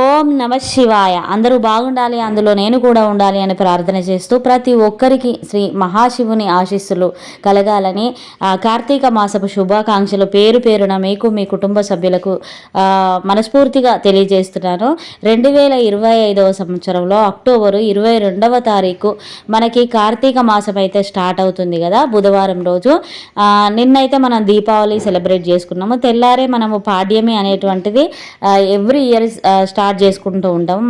ఓం నమ శివాయ. అందరూ బాగుండాలి అందులో నేను కూడా ఉండాలి అని ప్రార్థన చేస్తూ ప్రతి ఒక్కరికి శ్రీ మహాశివుని ఆశీస్సులు కలగాలని కార్తీక మాసపు శుభాకాంక్షలు పేరు పేరున మీకు మీ కుటుంబ సభ్యులకు మనస్ఫూర్తిగా తెలియజేస్తున్నాను. రెండు వేల ఇరవై ఐదవ సంవత్సరంలో అక్టోబరు ఇరవై రెండవ తారీఖు మనకి కార్తీక మాసం అయితే స్టార్ట్ అవుతుంది కదా బుధవారం రోజు. నిన్నైతే మనం దీపావళి సెలబ్రేట్ చేసుకున్నాము. తెల్లారే మనము పాడ్యమి అనేటువంటిది ఎవ్రీ ఇయర్ స్టార్ట్ చేసుకుంటూ ఉంటాం.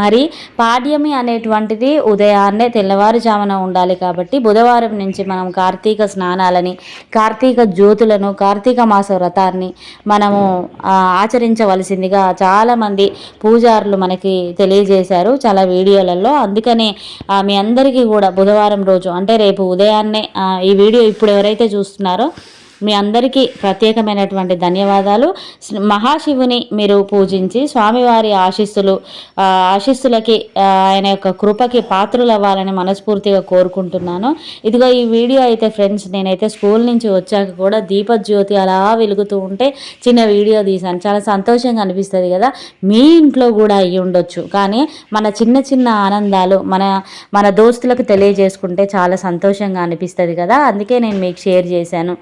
మరి పాడ్యమి అనేటువంటిది ఉదయాన్నే తెల్లవారుజామున ఉండాలి కాబట్టి బుధవారం నుంచి మనం కార్తీక స్నానాలని కార్తీక జ్యోతులను కార్తీక మాస వ్రతాన్ని మనము ఆచరించవలసిందిగా చాలామంది పూజారులు మనకి తెలియజేశారు చాలా వీడియోలలో. అందుకనే మీ అందరికీ కూడా బుధవారం రోజు అంటే రేపు ఉదయాన్నే ఈ వీడియో ఇప్పుడు ఎవరైతే చూస్తున్నారో మీ అందరికీ ప్రత్యేకమైనటువంటి ధన్యవాదాలు. మహాశివుని మీరు పూజించి స్వామివారి ఆశీస్సులు ఆశీస్సులకి ఆయన యొక్క కృపకి పాత్రలు అవ్వాలని మనస్ఫూర్తిగా కోరుకుంటున్నాను. ఇదిగో ఈ వీడియో అయితే ఫ్రెండ్స్ నేనైతే స్కూల్ నుంచి వచ్చాక కూడా దీపజ్యోతి అలా వెలుగుతూ ఉంటే చిన్న వీడియో తీశాను. చాలా సంతోషంగా అనిపిస్తుంది కదా? మీ ఇంట్లో కూడా అయ్యి ఉండొచ్చు. కానీ మన చిన్న చిన్న ఆనందాలు మన మన దోస్తులకు తెలియజేసుకుంటే చాలా సంతోషంగా అనిపిస్తుంది కదా? అందుకే నేను మీకు షేర్ చేశాను.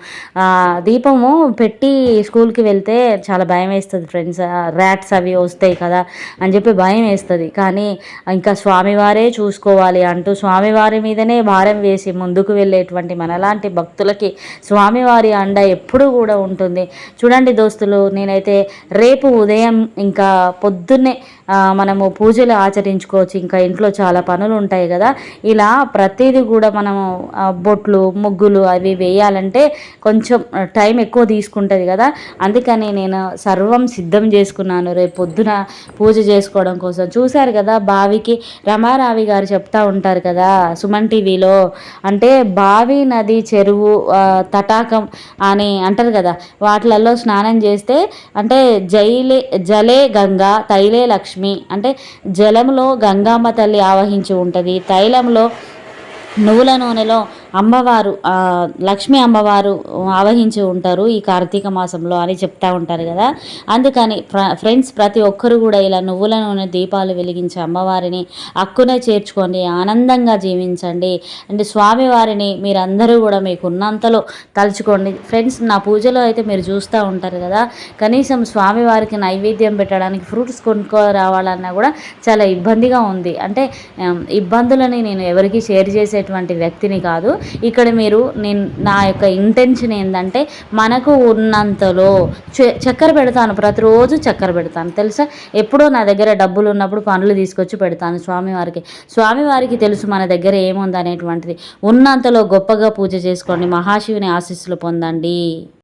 దీపము పెట్టి స్కూల్కి వెళ్తే చాలా భయం వేస్తుంది ఫ్రెండ్స్. ర్యాట్స్ అవి వస్తాయి కదా అని చెప్పి భయం వేస్తుంది. కానీ ఇంకా స్వామివారే చూసుకోవాలి అంటూ స్వామివారి మీదనే భారం వేసి ముందుకు వెళ్ళేటువంటి మనలాంటి భక్తులకి స్వామివారి అండ ఎప్పుడు కూడా ఉంటుంది. చూడండి దోస్తులు నేనైతే రేపు ఉదయం ఇంకా పొద్దున్నే మనము పూజలు ఆచరించుకోవచ్చు. ఇంకా ఇంట్లో చాలా పనులు ఉంటాయి కదా. ఇలా ప్రతిదీ కూడా మనము బొట్లు ముగ్గులు అవి వేయాలంటే కొంచెం టైం ఎక్కువ తీసుకుంటుంది కదా. అందుకని నేను సర్వం సిద్ధం చేసుకున్నాను. రేపు పొద్దున పూజ చేసుకోవడం కోసం. చూశారు కదా బావికి రమారావి గారు చెప్తా ఉంటారు కదా సుమన్ టీవీలో. అంటే బావి నది చెరువు తటాకం అని అంటారు కదా. వాటిలలో స్నానం చేస్తే అంటే జైలే జలే గంగా తైలే లక్ష్మి లక్ష్మి. అంటే జలంలో గంగామ్మ తల్లి ఆవహించి ఉంటుంది. తైలంలో నువ్వుల నూనెలో అమ్మవారు లక్ష్మీ అమ్మవారు ఆవహించి ఉంటారు ఈ కార్తీక మాసంలో అని చెప్తా ఉంటారు కదా. అందుకని ఫ్రెండ్స్ ప్రతి ఒక్కరు కూడా ఇలా నువ్వుల నూనె దీపాలు వెలిగించే అమ్మవారిని అక్కునే చేర్చుకోండి ఆనందంగా జీవించండి. అంటే స్వామివారిని మీరందరూ కూడా మీకు ఉన్నంతలో తలుచుకోండి. ఫ్రెండ్స్ నా పూజలో అయితే మీరు చూస్తూ ఉంటారు కదా కనీసం స్వామివారికి నైవేద్యం పెట్టడానికి ఫ్రూట్స్ కొనుక్కో రావాలన్నా కూడా చాలా ఇబ్బందిగా ఉంది. అంటే ఇబ్బందులని నేను ఎవరికి షేర్ చేసేటువంటి వ్యక్తిని కాదు. ఇక్కడ మీరు నేను నా యొక్క ఇంటెన్షన్ ఏంటంటే మనకు ఉన్నంతలో చక్కెర పెడతాను ప్రతిరోజు చక్కెర పెడతాను. తెలుసా? ఎప్పుడో నా దగ్గర డబ్బులు ఉన్నప్పుడు పనులు తీసుకొచ్చి పెడతాను స్వామివారికి. స్వామివారికి తెలుసు మన దగ్గర ఏముంది అనేటువంటిది ఉన్నంతలో గొప్పగా పూజ చేసుకోండి మహాశివుని ఆశీస్సులు పొందండి.